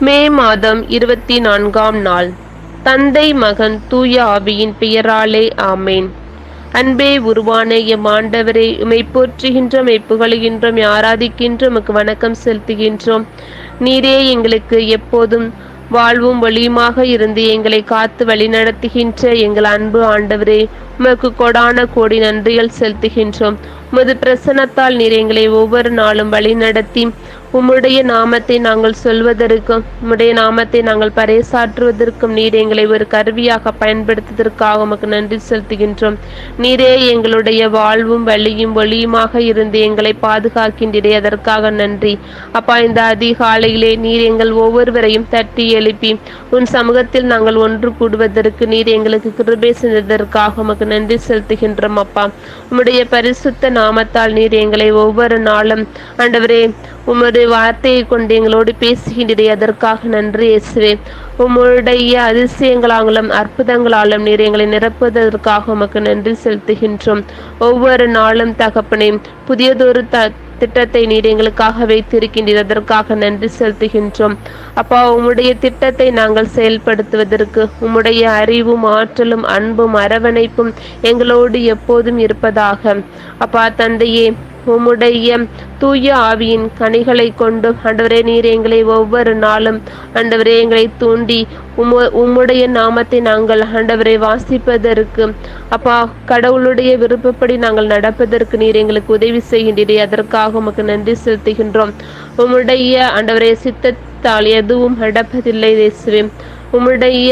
மே மாதம் இருபத்தி நான்காம் நாள். தந்தை மகன் தூய ஆவியின் பெயராலே ஆமேன். அன்பே உருவான எம் ஆண்டவரே உமை போற்றுகின்றோம் உம்மை புகழுகின்றோம் ஆராதிக்கின்றோம் உமக்கு வணக்கம் செலுத்துகின்றோம். நீரே எங்களுக்கு எப்போதும் வாழ்வும் வழியுமாக இருந்து எங்களை காத்து வழிநடத்துகின்ற எங்கள் அன்பு ஆண்டவரே உமக்கு கொடான கோடி நன்றிகள் செலுத்துகின்றோம். உமது பிரசன்னத்தால் நீர் எங்களை ஒவ்வொரு நாளும் வழிநடத்தி உம்முடைய நாமத்தை நாங்கள் சொல்வதற்கும் உம்முடைய நாமத்தை நாங்கள் பறைசாற்றுவதற்கும் நீர் எங்களை ஒரு கருவியாக பயன்படுத்துவதற்காக உமக்கு நன்றி செலுத்துகின்றோம். நீரே எங்களுடைய வாழ்வும் வழியும் ஒளியுமாக இருந்து எங்களை பாதுகாக்கின்றே அதற்காக நன்றி. அப்பா இந்த அதிகாலையிலே நீர் எங்கள் ஒவ்வொருவரையும் தட்டி எழுப்பி உன் சமூகத்தில் நாங்கள் ஒன்று கூடுவதற்கு நீர் எங்களுக்கு கிருபை செஞ்சதற்காக உமக்கு நன்றி செலுத்துகின்றோம் அப்பா. உம்முடைய பரிசுத்த நாமத்தால் நீர் எங்களை ஒவ்வொரு நாளும் ஆண்டவரே உமது வார்த்தையை கொண்டு எங்களோடு பேசுகின்றதை அதற்காக நன்றி இயேசுவே. உம்முடைய அதிசயங்களாலும் அற்புதங்களாலும் நீர் எங்களை நிரப்புவதற்காக உமக்கு நன்றி செலுத்துகின்றோம். ஒவ்வொரு நாளும் தகப்பனே புதியதொரு த திட்டத்தை நீர் எங்களுக்காக வைத்திருக்கின்றீர். அதற்காக நன்றி செலுத்துகின்றோம். அப்பா உம்முடைய திட்டத்தை நாங்கள் செயல்படுத்துவதற்கு உம்முடைய அறிவும் ஆற்றலும் அன்பும் அரவணைப்பும் எங்களோடு எப்போதும் இருப்பதாக. அப்பா தந்தையே உம்முடைய தூய ஆவியின் கனிகளை கொண்டும் ஆண்டவரே நீர் எங்களை ஒவ்வொரு நாளும் ஆண்டவரே எங்களை தூண்டி உம்மு உம்முடைய நாமத்தை நாங்கள் ஆண்டவரை வாசிப்பதற்கு அப்பா கடவுளுடைய விருப்பப்படி நாங்கள் நடப்பதற்கு நீர் எங்களுக்கு உதவி செய்கின்றீரே அதற்காக உமக்கு நன்றி செலுத்துகின்றோம். உம்முடைய ஆண்டவரே சித்தத்தால் எதுவும் நடப்பதில்லை இயேசுவே. உம்முடைய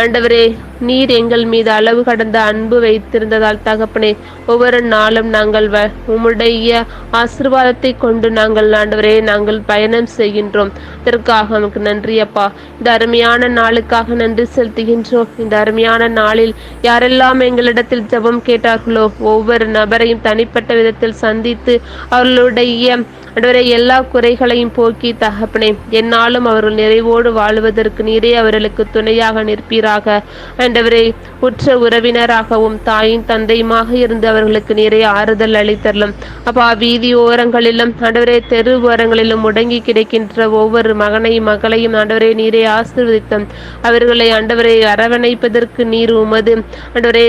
ஆண்டவரே நீர் எங்கள் மீது அளவு கடந்த அன்பு வைத்திருந்ததால் தகப்பனே ஒவ்வொரு நாளும் நாங்கள் வ உம்முடைய ஆசிர்வாதத்தை கொண்டு நாங்கள் ஆண்டவரே நாங்கள் பயணம் செய்கின்றோம். இதற்காக நமக்கு நன்றி அப்பா. இந்த அருமையான நாளுக்காக நன்றி செலுத்துகின்றோம். இந்த அருமையான நாளில் யாரெல்லாம் எங்களிடத்தில் ஜெபம் கேட்டார்களோ ஒவ்வொரு நபரையும் தனிப்பட்ட விதத்தில் சந்தித்து அவர்களுடைய ஆண்டவரே எல்லா குறைகளையும் போக்கி தகப்பனே என்னாலும் அவர்கள் நிறைவோடு வாழ்வதற்கு நீரே அவர்களுக்கு துணையாக நிற்பீராக. ஆண்டவரே உற்ற உறவினராகவும் தாயின் தந்தையுமாக இருந்து அவர்களுக்கு நிறைய ஆறுதல் அளித்தரலும். அப்பா வீதி ஓரங்களிலும் ஆண்டவரே தெரு ஓரங்களிலும் முடங்கி கிடைக்கின்ற ஒவ்வொரு மகனையும் மகளையும் ஆண்டவரே நீரே ஆசிர்வதித்தம். அவர்களை ஆண்டவரை அரவணைப்பதற்கு நீர் உமது. ஆண்டவரே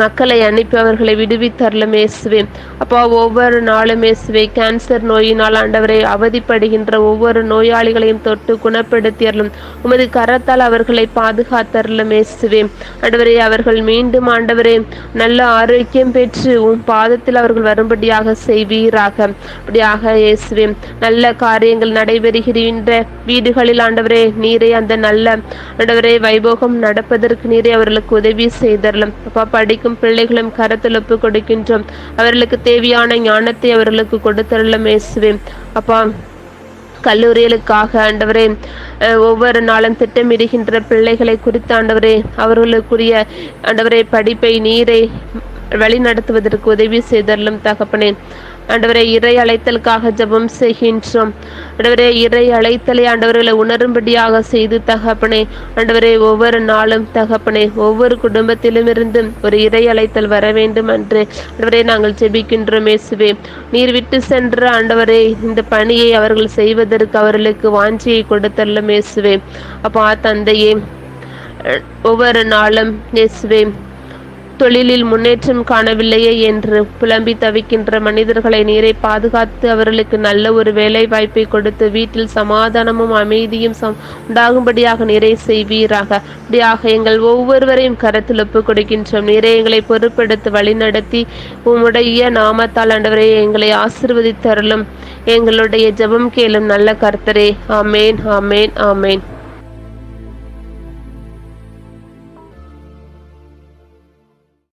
மக்களை அனுப்பி அவர்களை விடுவித்தரலும் இயேசுவே. அப்பா ஒவ்வொரு நாளும் இயேசுவே கேன்சர் நோயினால் ஆண்டவரை அவதிப்படுகின்ற ஒவ்வொரு நோயாளிகளையும் தொட்டு குணப்படுத்தியறலும் உமது கரத்தால் அவர்களை பாதுகாத்தரலும் இயேசுவே. ஆண்டவரே அவர்கள் மீண்டும் ஆண்டவரே நல்ல ஆரோக்கியம் பெற்று உன் பாதத்தில் அவர்கள் வரும்படியாக செய்வீராக. அப்படியாக இயேசுவே நல்ல காரியங்கள் நடைபெறுகின்ற வீடுகளில் ஆண்டவரே நீரை அந்த நல்ல ஆண்டவரே வைபோகம் நடப்பதற்கு நீரே அவர்களுக்கு உதவி செய்தரலும். அப்பா படி படிக்கும் பிள்ளைகளும் கரத்தில் ஒப்பு கொடுக்கின்றோம். அவர்களுக்கு தேவையான ஞானத்தை அவர்களுக்கு கொடுத்தரலும் இயேசுவே. அப்பா கல்லூரிகளுக்காக ஆண்டவரே ஒவ்வொரு நாளும் திட்டமிடுகின்ற பிள்ளைகளை குறித்து ஆண்டவரே அவர்களுக்குரிய ஆண்டவரே படிப்பை நீரை வழி நடத்துவதற்கு உதவி செய்தரலும் தகப்பனேன் ஆண்டவரே இறை அழைத்தலுக்காக ஜெபம் செய்கின்றோம். ஆண்டவரே இறை அழைத்தலை ஆண்டவர்களை உணரும்படியாக செய்து தகப்பனே. ஆண்டவரே ஒவ்வொரு நாளும் தகப்பனே ஒவ்வொரு குடும்பத்திலும் இருந்து ஒரு இறை அழைத்தல் வர வேண்டும் என்று ஆண்டவரே நாங்கள் ஜெபிக்கின்றோம் இயேசுவே. நீர் விட்டு சென்ற ஆண்டவரே இந்த பணியை அவர்கள் செய்வதற்கு அவர்களுக்கு வாஞ்சியை கொடுத்தல்லும் இயேசுவே. அப்பா தந்தையே ஒவ்வொரு நாளும் இயேசுவே தொழிலில் முன்னேற்றம் காணவில்லையே என்று புலம்பி தவிக்கின்ற மனிதர்களை நீரை பாதுகாத்து அவர்களுக்கு நல்ல ஒரு வேலை வாய்ப்பை கொடுத்து வீட்டில் சமாதானமும் அமைதியும் சம் உண்டாகும்படியாக நீரை செய்வீராக. அப்படியாக எங்கள் ஒவ்வொருவரையும் கரத்தில் ஒப்புக் கொடுக்கின்றோம். நீரை எங்களை பொறுப்பெடுத்து வழிநடத்தி உம்முடைய நாமத்தால் ஆண்டவரை எங்களை ஆசிர்வதித்தருளும். எங்களுடைய ஜெபம் கேளும் நல்ல கர்த்தரே. ஆமேன் ஆமேன் ஆமேன்.